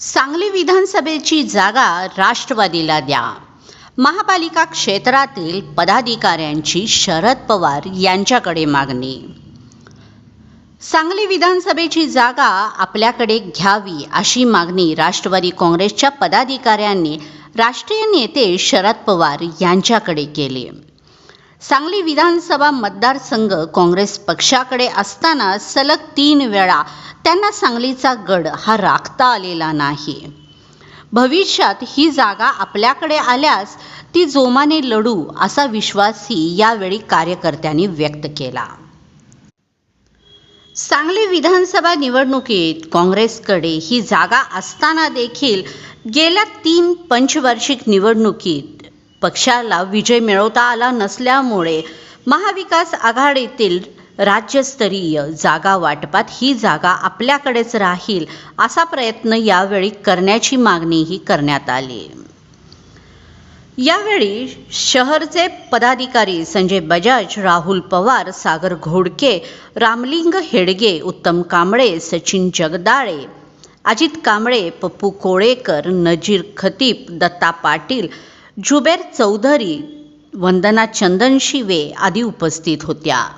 सांगली विधानसभेची जागा राष्ट्रवादीला द्या. महापालिका क्षेत्रातील पदाधिकाऱ्यांची शरद पवार यांच्याकडे मागणी. सांगली विधानसभेची जागा आपल्याकडे घ्यावी अशी मागणी राष्ट्रवादी काँग्रेसच्या पदाधिकाऱ्यांनी राष्ट्रीय नेते शरद पवार यांच्याकडे केली. सांगली विधानसभा मतदारसंघ काँग्रेस पक्षाकडे असताना सलग तीन वेळा त्यांना सांगलीचा गड हा राखता आलेला नाही. भविष्यात ही जागा आपल्याकडे आल्यास ती जोमाने लढू असा विश्वासही यावेळी कार्यकर्त्यांनी व्यक्त केला. सांगली विधानसभा निवडणुकीत काँग्रेसकडे ही जागा असताना देखील गेल्या तीन पंचवार्षिक निवडणुकीत पक्षाला विजय मिळवता आला नसल्यामुळे महाविकास आघाडीतील राज्यस्तरीय जागा वाटपात ही जागा आपल्याकडेच राहील असा प्रयत्न यावेळी करण्याची मागणीही करण्यात आली. यावेळी शहरचे पदाधिकारी संजय बजाज राहुल पवार सागर घोडके रामलिंग हेडगे उत्तम कांबळे सचिन जगदाळे अजित कांबळे पप्पू कोळेकर नजीर खतीब दत्ता पाटील जुबेर चौधरी वंदना चंदनशिवे आदी उपस्थित होत्या.